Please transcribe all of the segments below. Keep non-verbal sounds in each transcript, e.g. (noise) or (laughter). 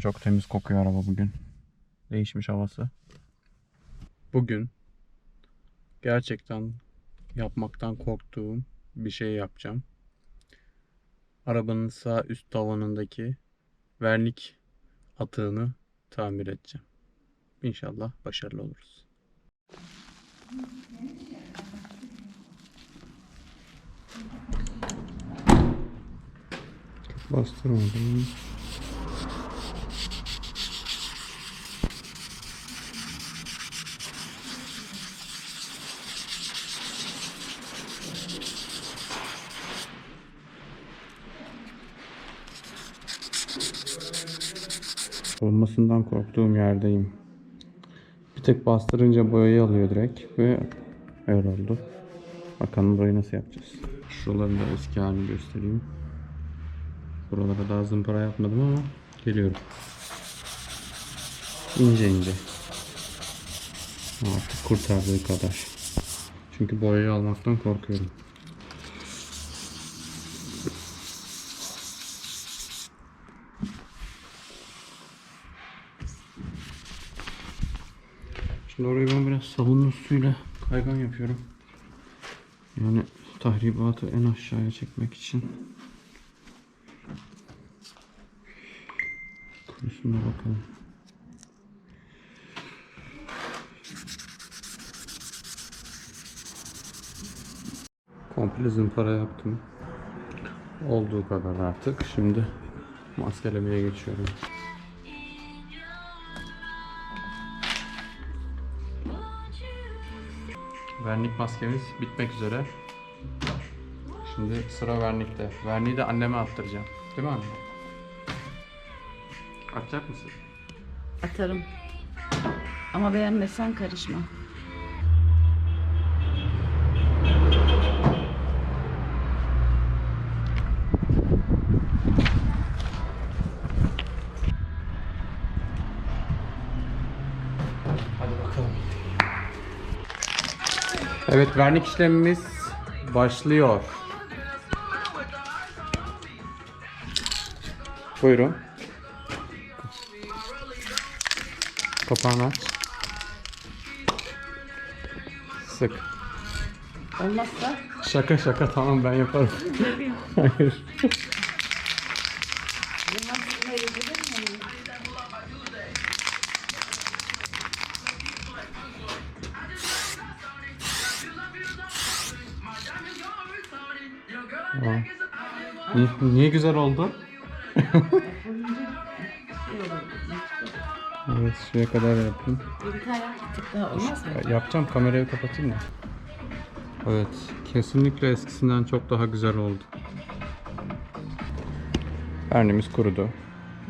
çok temiz kokuyor araba bugün. Değişmiş havası. Bugün gerçekten yapmaktan korktuğum bir şey yapacağım. Arabanın sağ üst tavanındaki vernik atığını tamir edeceğim. İnşallah başarılı oluruz. Bastırmadım. Olmasından korktuğum yerdeyim. Bir tek bastırınca boyayı alıyor direkt ve öyle oldu. Bakalım burayı nasıl yapacağız. Şuraların da eski halini göstereyim. Buralara daha zımpara yapmadım ama geliyorum. İnce ince. Artık kurtardığı kadar. Çünkü boyayı almaktan korkuyorum. Şimdi orayı ben biraz sabunlu suyla kaygan yapıyorum. Yani tahribatı en aşağıya çekmek için. Kurusuna bakalım. Komple zımpara yaptım. Olduğu kadar artık. Şimdi maskelemeye geçiyorum. Vernik maskemiz bitmek üzere. Şimdi sıra vernikte. Verniği de anneme attıracağım. Değil mi anne? Atacak mısın? Atarım. Ama beğenmezsen karışma. Evet vernik işlemimiz başlıyor. Buyurun. Kapağını aç. Sık. Olmazsa Şaka şaka tamam ben yaparım. Hayır. Niye, güzel oldu? evet şuraya kadar mı? Yapacağım kamerayı kapatayım da. Evet kesinlikle eskisinden çok daha güzel oldu. Bernimiz kurudu.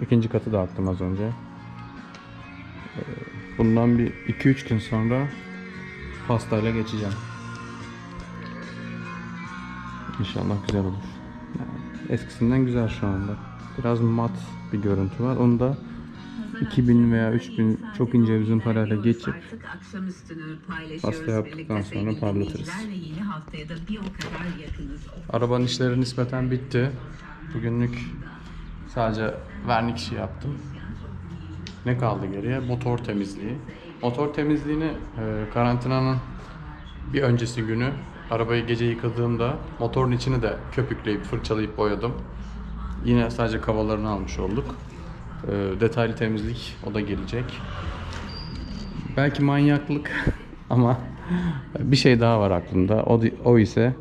İkinci katı da attım az önce. Ee, Bundan bir 2-3 gün sonra pastayla geçeceğim. İnşallah güzel olur. Yani eskisinden güzel şu anda. Biraz mat bir görüntü var. Onu da 2000 veya 3000 çok ince bir zımparayla geçip pasta yaptıktan sonra parlatırız. Arabanın işleri nispeten bitti. Bugünlük sadece vernik işi yaptım. Ne kaldı geriye? Motor temizliği. Motor temizliğini e, karantinanın bir öncesi günü arabayı gece yıkadığımda motorun içini de köpükleyip fırçalayıp boyadım. Yine sadece kavalarını almış olduk. E, detaylı temizlik o da gelecek. Belki manyaklık (laughs) ama bir şey daha var aklımda. O, o ise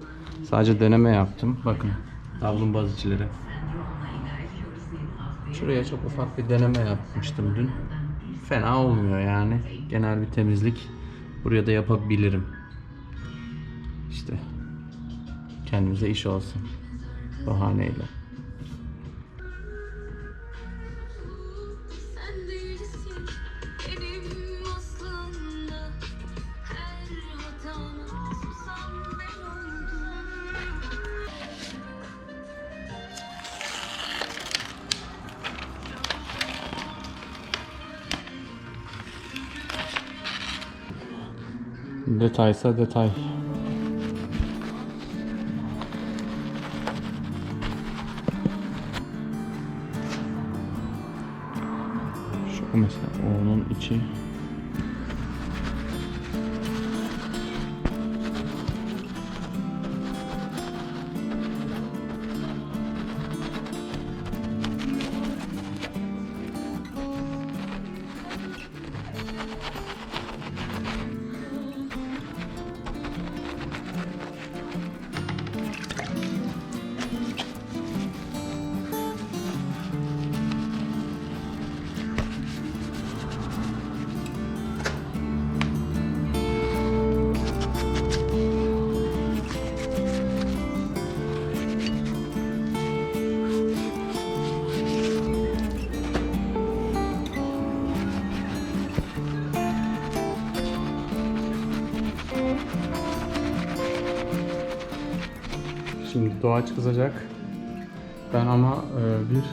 sadece deneme yaptım. Bakın davlumbaz içleri. Şuraya çok ufak bir deneme yapmıştım dün. Fena olmuyor yani. Genel bir temizlik buraya da yapabilirim. İşte kendimize iş olsun. Bahaneyle. Sen değilsin Şu mesela onun içi. Doğaç kızacak. Ben ama e, bir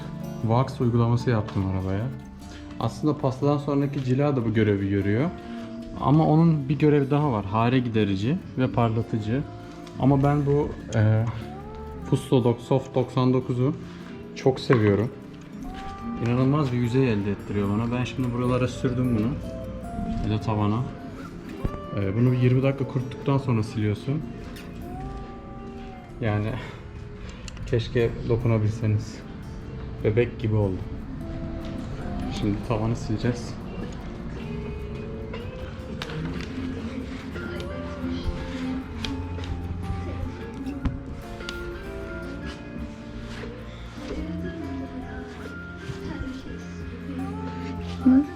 wax uygulaması yaptım arabaya. Aslında pastadan sonraki cila da bu görevi görüyor. Ama onun bir görevi daha var. Hare giderici ve parlatıcı. Ama ben bu e, Pustodox Soft 99'u çok seviyorum. İnanılmaz bir yüzey elde ettiriyor bana. Ben şimdi buralara sürdüm bunu. Bir de tavana. E, bunu bir 20 dakika kuruttuktan sonra siliyorsun. Yani keşke dokunabilseniz. Bebek gibi oldu. Şimdi tavanı sileceğiz. Ben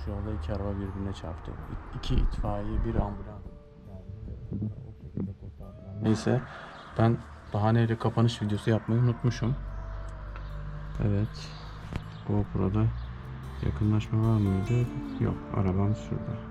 Bomboş yolda iki araba birbirine çarptı. İki itfaiye, bir ambulans. Neyse ben bahaneyle kapanış videosu yapmayı unutmuşum. Evet. GoPro'da yakınlaşma var mıydı? Yok. Arabam şurada.